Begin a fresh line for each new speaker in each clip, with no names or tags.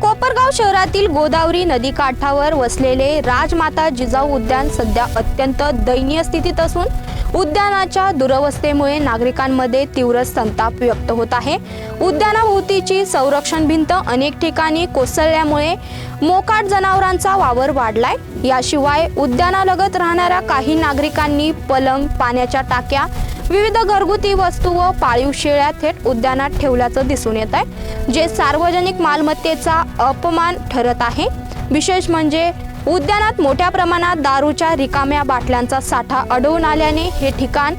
कोपरगाव शहरातील गोदावरी नदी काठावर वसलेले राजमाता जिजाऊ उद्यान सध्या अत्यंत दयनीय स्थितीत असून उद्यानाच्या दुरवस्थेमुळे नागरिकांमध्ये तीव्र संताप व्यक्त होत आहे. उद्यानाभोवतीची संरक्षण भिंत अनेक ठिकाणी कोसळल्यामुळे मोकाट जनावरांचा वावर वाढलाय. याशिवाय उद्यानालगत राहणाऱ्या काही नागरिकांनी पलंग पाण्याच्या टाक्या विविध घरगुती वस्तू व पाळीव शेळ्या थेट उद्यानात ठेवल्याचं दिसून येत आहे जे सार्वजनिक मालमत्तेचा अपमान ठरत आहे. विशेष म्हणजे उद्यानात मोठ्या प्रमाणात दारूच्या रिकाम्या बाटल्यांचा साठा अडवून आल्याने हे ठिकाण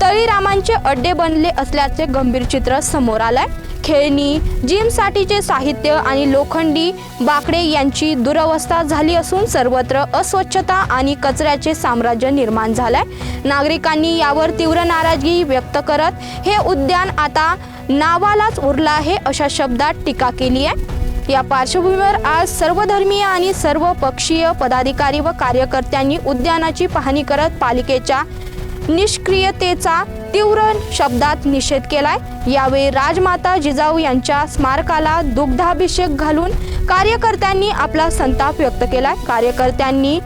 तळीरामांचे अड्डे बनले असल्याचे गंभीर चित्र समोर आलंय. खेळणी जिमसाठीचे साहित्य आणि लोखंडी बाकडे यांची दुरवस्था झाली असून सर्वत्र अस्वच्छता आणि कचऱ्याचे साम्राज्य निर्माण झालंय. नागरिकांनी यावर तीव्र नाराजगी व्यक्त करत हे उद्यान आता नावालाच उरलं आहे अशा शब्दात टीका केली आहे. या पार्श्वभूमीवर आज सर्वधर्मीय आणि सर्व पक्षीय पदाधिकारी व कार्यकर्त्यांनी उद्यानाची पाहणी करत पालिकेच्या निष्क्रियतेचा तीव्र शब्दात निषेध केलाय. यावेळी राजमाता जिजाऊ यांच्या स्मारकाला दुग्धाभिषेक घालून कार्यकर्त्यांनी आपला संताप व्यक्त केलाय. कार्यकर्त्यांनी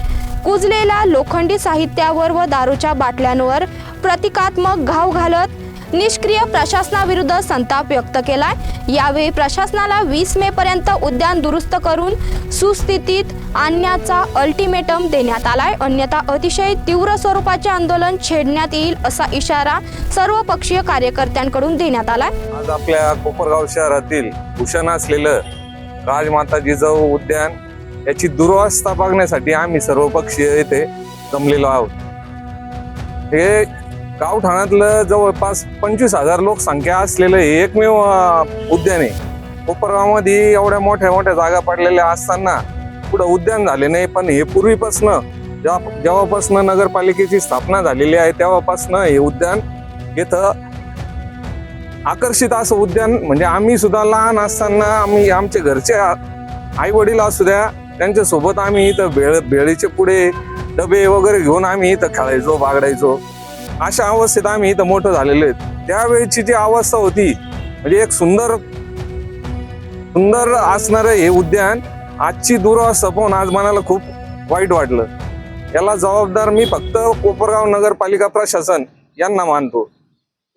कुजलेल्या लोखंडी साहित्यावर व दारूच्या बाटल्यांवर प्रतिकात्मक घाव घालत निष्क्रिय प्रशासनाविरुद्ध संताप व्यक्त केलाय. यावेळी प्रशासनाला वीस मे पर्यंत उद्यान दुरुस्त करून सुस्थितीत आणण्याचा अल्टिमेटम देण्यात आलाय. अन्यथा अतिशय तीव्र स्वरूपाचे आंदोलन छेडण्यात येईल असा इशारा सर्व पक्षीय कार्यकर्त्यांकडून देण्यात आलाय.
आज आपल्या कोपरगाव शहरातील भूषण असलेलं राजमाता जिजाऊ उद्यान याची दुरावस्था बघण्यासाठी आम्ही सर्व पक्षीय येथे जमलेलो आहोत. हे गाव ठाण्यातलं जवळपास पंचवीस हजार लोकसंख्या असलेलं हे एकमेव उद्यान. आहे कोपरगावमध्ये एवढ्या मोठ्या मोठ्या जागा पडलेल्या असताना पुढं उद्यान झाले नाही पण हे पूर्वीपासनं जेव्हा जेव्हापासनं नगरपालिकेची स्थापना झालेली आहे तेव्हापासनं हे उद्यान इथं आकर्षित असं उद्यान म्हणजे आम्ही सुद्धा लहान असताना आम्ही आमचे घरचे आई वडील असू द्या त्यांच्यासोबत आम्ही इथं भेळ भेळीचे पुढे डबे वगैरे घेऊन आम्ही इथं खेळायचो बागडायचो. अशा अवस्थेत आम्ही इथं मोठं झालेलो आहेत. त्यावेळची जी अवस्था होती म्हणजे एक सुंदर सुंदर असणारं हे उद्यान आजची दुरावस्था पाहून आज मनाला खूप वाईट वाटलं. याला जबाबदार मी फक्त कोपरगाव नगरपालिका प्रशासन यांना मानतो.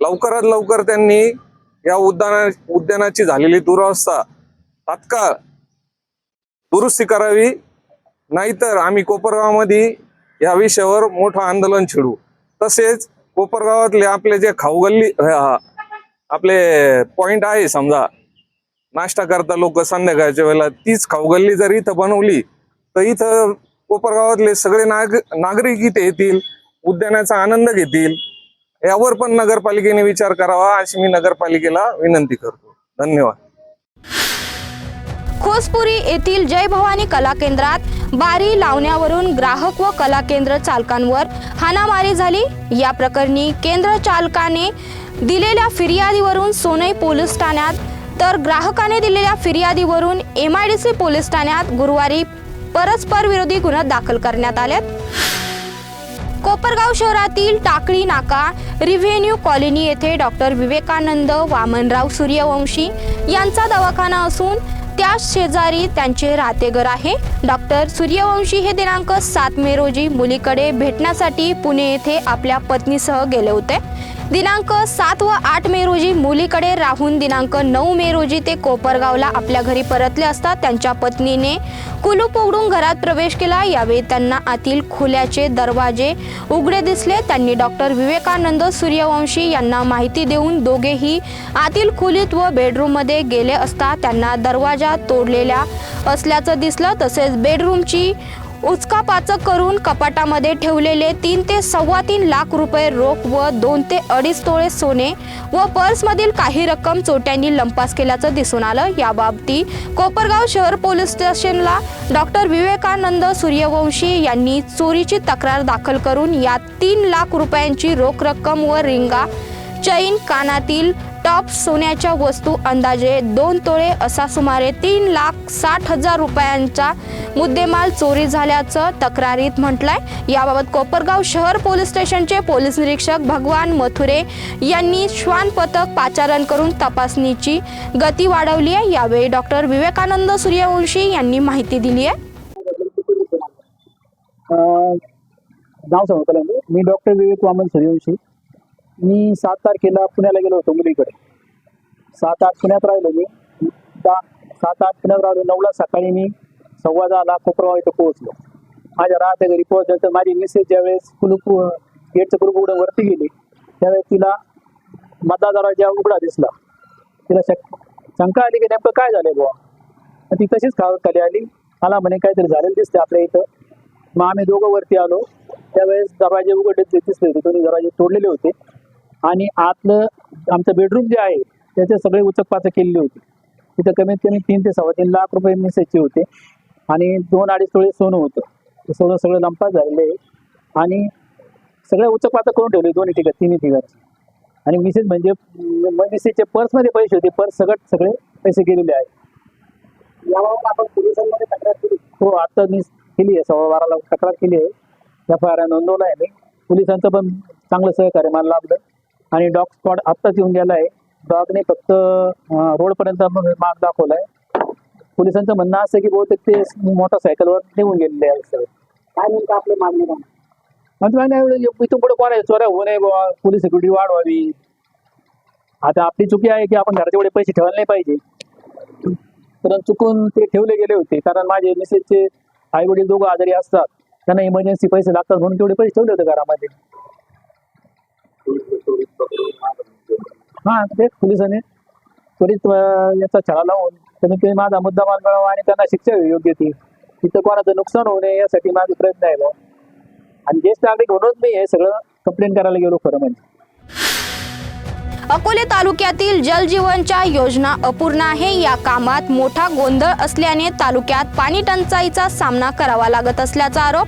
लवकरात लवकर त्यांनी या उद्याना उद्यानाची झालेली दुरावस्था तात्काळ दुरुस्ती करावी नाहीतर आम्ही कोपरगावमध्ये या विषयावर मोठं आंदोलन छेडू. तसेच कोपरगावातले आपले जे खाऊगल्ली आपले पॉइंट आहे समजा. नाश्ता करता लोक संध्याकाळच्या वेळेला तीच खाऊगल्ली जर इथं बनवली तर इथं कोपरगावातले सगळे नाग नागरिक इथे येतील उद्यानाचा आनंद घेतील. यावर पण नगरपालिकेने विचार करावा अशी मी नगरपालिकेला विनंती करतो. धन्यवाद.
खोसपुरी येथील जय भवानी कला केंद्रात बारी लावण्यावरून ग्राहक व कला केंद्र चालकांवर हाणामारी झाली. या प्रकरणी केंद्र चालकाने दिलेल्या फिर्यादीवरून सोनई पोलीस ठाण्यात तर ग्राहकाने दिलेल्या फिर्यादीवरून M I D C police ठाण्यात गुरुवारी परस्पर विरोधी गुन्हा दाखल करण्यात आल्यात कोपरगाव शहरातील टाकळी नाका रिव्हेन्यू कॉलनी येथे डॉक्टर विवेकानंद वामनराव सूर्यवंशी यांचा दवाखाना असून त्या शेजारी त्यांचे राहतेघर आहे. डॉक्टर सूर्यवंशी हे दिनांक सात मे रोजी मुलीकडे भेटण्यासाठी पुणे येथे आपल्या पत्नीसह गेले होते. दिनांक सात व आठ मे रोजी मुलीकडे राहून दिनांक नऊ मे रोजी ते कोपरगावला आपल्या घरी परतले असता त्यांच्या पत्नीने कुलूप उघडून घरात प्रवेश केला. यावेळी त्यांना आतील खुल्याचे दरवाजे उघडे दिसले. त्यांनी डॉक्टर विवेकानंद सूर्यवंशी यांना माहिती देऊन दोघेही आतील खोलीत व बेडरूममध्ये गेले असता त्यांना दरवाजा तोडलेल्या असल्याचं दिसलं. तसेच बेडरूमची उचकापाचक करून कपाटामध्ये ठेवलेले तीन ते सव्वा तीन लाख रुपये रोख व दोन ते अडीच तोळे सोने व पर्समधील काही रक्कम चोट्यांनी लंपास केल्याचं दिसून आलं. याबाबती कोपरगाव शहर पोलीस स्टेशनला डॉक्टर विवेकानंद सूर्यवंशी यांनी चोरीची तक्रार दाखल करून यात तीन लाख रुपयांची रोख रक्कम व रिंगा चैन कानातील टॉप सोन्याच्या वस्तू अंदाजे दोन तोळे असा सुमारे तीन लाख साठ हजार रुपयांचा मुद्देमाल चोरी झाल्याचं तक्रारीत म्हटलंय. याबाबत कोपरगाव शहर पोलीस स्टेशनचे पोलीस निरीक्षक भगवान मथुरे यांनी श्वान पथक पाचारण करून तपासणीची गती वाढवली आहे. यावेळी डॉक्टर विवेकानंद सूर्यवंशी यांनी माहिती दिली आहे.
नाव सांगतो मी डॉक्टर विवेक वामन सूर्यवंशी. मी सात तारखेला पुण्याला गेलो होतो मुलीकडे. सात आठ पुण्यात राहिलो मी. दहा सात आठ पुण्यात राहिलो. नऊला सकाळी मी सव्वा दहाला कोपरगाव इथं पोहोचलो. माझ्या राहत्या घरी पोहोचल्यानंतर माझी मिसेस ज्यावेळेस कुलूप गेटचं कुलूप उघडं वरती गेली त्यावेळेस तिला मतदार दरवाजा उघडा दिसला. तिला शक शंका आली की नेमकं काय झालं बुवा? ती तशीच खावत खाली आली. मला म्हणे काहीतरी झालेलं दिसते आपल्या इथं. मग आम्ही दोघं वरती आलो. त्यावेळेस दरवाजे उघडले दिसले होते. दोन्ही दरवाजे तोडलेले होते. आणि आतलं आमचं बेडरूम जे आहे त्याचे सगळे उचकपाचक केलेली होती. तिथं कमीत कमी तीन ते सव्वा तीन लाख रुपये मिसायचे होते. आणि दोन अडीच तोळे सोनं होतं. ते सगळं सगळं लंपास झालेलं. आहे आणि सगळ्या उचकपाचक करून ठेवले दोन्ही ठिकाणी तिन्ही ठिकाणी. आणि मिसेस म्हणजे मिसेसचे पर्समध्ये पैसे होते. पर्स सगळं सगळे पैसे गेलेले आहेत. याबाबत आपण पोलिसांमध्ये तक्रार केली. हो आता मी केली आहे. सव्वा बाराला तक्रार केली आहे. एफ आय आर नोंदवला आहे मी. पोलिसांचं पण चांगलं सहकार्य मला लाभलं आणि डॉग स्क्वॉड आत्ताच येऊन गेला आहे डॉगने फक्त अं, रोडपर्यंत मार्ग दाखवला आहे पोलिसांचं म्हणणं असं आहे की बहुतेक ते मोटरसायकलवर निघून गेलेले आहे सगळे. काय नेमकं आपले मागणी म्हणजे मागणी आहे, इथून पुढे कोणा चोऱ्या होऊ नये बुवा. पोलीस सिक्युरिटी वाढवावी. आता आपली चुकी आहे की आपण घराचे एवढे पैसे ठेवायला नाही पाहिजे. कारण चुकून ते ठेवले गेले होते. कारण माझे मिसेसचे आई वडील दोघं आजारी असतात. त्यांना इमर्जन्सी पैसे लागतात म्हणून तेवढे पैसे ठेवले होते घरामध्ये. हा तेच पोलिसांनी. त्वरित याचा छडा लावून कमीत कमी माझा मुद्दामाल मिळावा आणि त्यांना शिक्षा योग्य ती. तिथं कोणाचं नुकसान होऊ नये यासाठी माझे प्रयत्न आहे आणि ज्येष्ठ नागरिक म्हणून मी हे सगळं कंप्लेंट करायला गेलो खरं म्हणजे.
अकोले तालुक्यातील जलजीवनच्या योजना अपूर्ण आहे. या कामात मोठा गोंधळ असल्याने तालुक्यात पाणी टंचाईचा सामना करावा लागत असल्याचा आरोप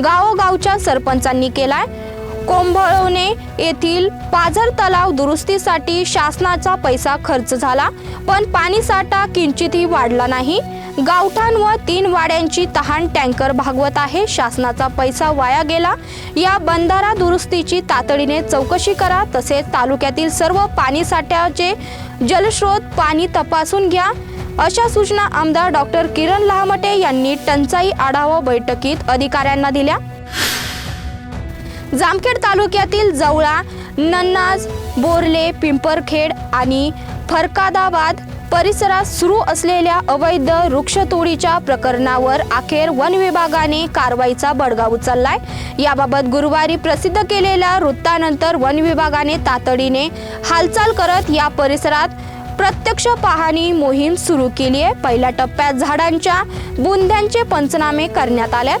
गावोगावच्या सरपंचांनी केलाय. कोंभळवणे येथील पाझर तलाव दुरुस्तीसाठी शासनाचा पैसा खर्च झाला पण पाणीसाठा किंचितही वाढला नाही. गावठाण व तीन वाड्यांची तहान टँकर भागवत आहे. शासनाचा पैसा वाया गेला. या बंधारा दुरुस्तीची तातडीने चौकशी करा. तसेच तालुक्यातील सर्व पाणीसाठ्याचे जलस्रोत पाणी तपासून घ्या. अशा सूचना आमदार डॉक्टर किरण लहामटे यांनी टंचाई आढावा बैठकीत अधिकाऱ्यांना दिल्या. जामखेड तालुक्यातील जवळा नन्नाज बोरले पिंपरखेड आणि फरकादाबाद परिसरात सुरू असलेल्या अवैध वृक्षतोडीच्या प्रकरणावर अखेर वन विभागाने कारवाईचा बडगा उचललाय. याबाबत गुरुवारी प्रसिद्ध केलेल्या वृत्तानंतर वन विभागाने तातडीने हालचाल करत या परिसरात प्रत्यक्ष पाहणी मोहीम सुरू केली आहे पहिल्या टप्प्यात झाडांच्या बुंद्यांचे पंचनामे करण्यात आल्यात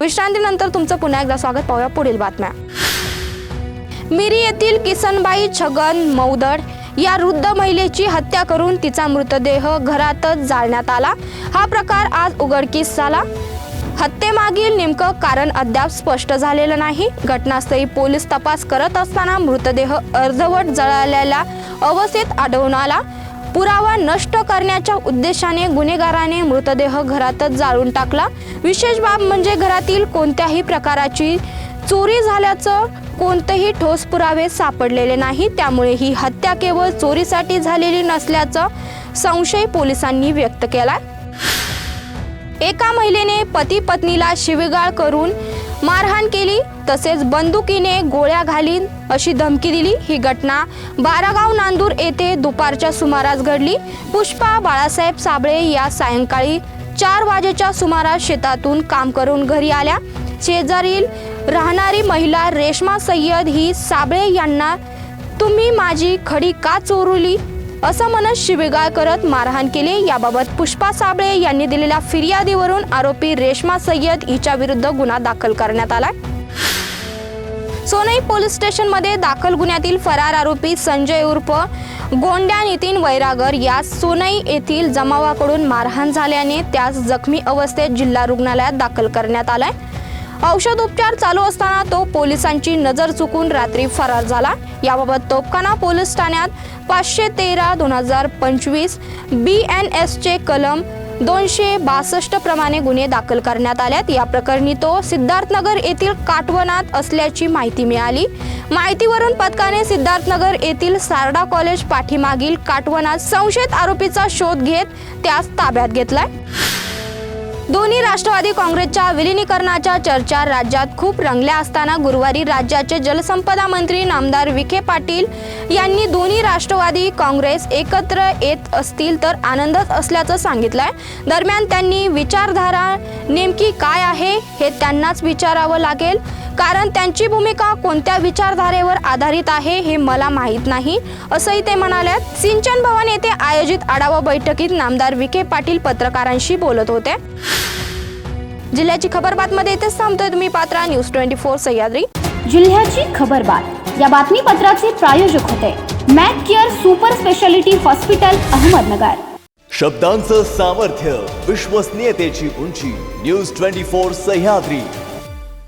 विश्रांतीनंतर तुमचं पुन्हा एकदा स्वागत. पाहूया पुढील बातम्या. मिरी येथील किसनबाई छगन मौदड या वृद्ध महिलेची हत्या करून तिचा मृतदेह घरातच जाळण्यात आला. हा प्रकार आज उघडकीस झाला. हत्येमागील नेमकं कारण अद्याप स्पष्ट झालेलं नाही. घटनास्थळी पोलीस तपास करत असताना मृतदेह अर्धवट जळालेल्या अवस्थेत आढळून आला. पुरावा नष्ट करण्याच्या उद्देशाने गुन्हेगाराने मृतदेह घरातच जाळून टाकला. विशेष बाब म्हणजे घरातील कोणत्याही प्रकाराची चोरी झाल्याचं कोणतेही ठोस पुरावे सापडलेले नाही. त्यामुळे ही हत्या केवळ चोरीसाठी झालेली नसल्याचं संशय पोलिसांनी व्यक्त केला एका महिलेने पती पत्नीला शिवीगाळ करून मारहाण केली तसेच बंदुकीने गोळ्या घालीन अशी धमकी दिली ही घटना. बारागाव नांदूर येथे दुपारच्या सुमारास घडली. पुष्पा बाळासाहेब साबळे या सायंकाळी चार वाजेच्या सुमारास शेतातून काम करून घरी आल्या. शेजारील राहणारी महिला रेश्मा सय्यद ही साबळे यांना तुम्ही माझी खडी का चोरली? असं म्हणत शिवीगाळ करत मारहाण केली. याबाबत पुष्पा साबळे यांनी दिलेल्या फिर्यादीवरून आरोपी रेश्मा सय्यद हिच्या विरुद्ध गुन्हा दाखल करण्यात आलाय. सोनई पोलीस स्टेशनमध्ये दाखल गुन्ह्यातील फरार आरोपी संजय उर्फ गोंड्या नितीन वैरागर या सोनई येथील जमावाकडून मारहाण झाल्याने त्यास जखमी अवस्थेत जिल्हा रुग्णालयात दाखल करण्यात आलाय. औषध उपचार चालू असताना तो पोलिसांची नजर चुकून रात्री फरार झाला. याबाबत तोपखाना पोलीस ठाण्यात पाचशे तेरा दोन हजार पंचवीस बी एन एसचे कलम दोनशे बासष्ट प्रमाणे गुन्हे दाखल करण्यात आल्यात. या प्रकरणी तो सिद्धार्थनगर येथील काटवनात असल्याची माहिती मिळाली. माहितीवरून पथकाने सिद्धार्थनगर येथील सारडा कॉलेज पाठीमागील काटवनात संशयित आरोपीचा शोध घेत त्यास ताब्यात घेतलाय. दोन्ही राष्ट्रवादी काँग्रेसच्या विलिनीकरणाच्या चर्चा राज्यात खूप रंगल्या असताना गुरुवारी राज्याचे जलसंपदा मंत्री नामदार विखे पाटील यांनी दोन्ही राष्ट्रवादी काँग्रेस एकत्र येत असतील तर आनंदच असल्याचं सांगितलंय. दरम्यान त्यांनी विचारधारा नेमकी काय आहे हे त्यांनाच विचारावं लागेल. कारण त्यांची भूमिका कोणत्या विचारधारेवर आधारित आहे हे मला माहीत नाही. असंही ते म्हणाल्यात सिंचन भवन येथे आयोजित आढावा बैठकीत नामदार विखे पाटील पत्रकारांशी बोलत होते. जिल्ह्याची खबर बातमध्ये इथेच थांबतोय तुम्ही पात्रा न्यूज ट्वेंटी फोर सह्याद्री.
जिल्ह्याची खबरबात या बातमीपत्राचे प्रायोजक होते. Mac care super speciality hospital Ahmednagar.
शब्दांचं सामर्थ्य विश्वसनीयतेची उंची न्यूज ट्वेंटी फोर सह्याद्री.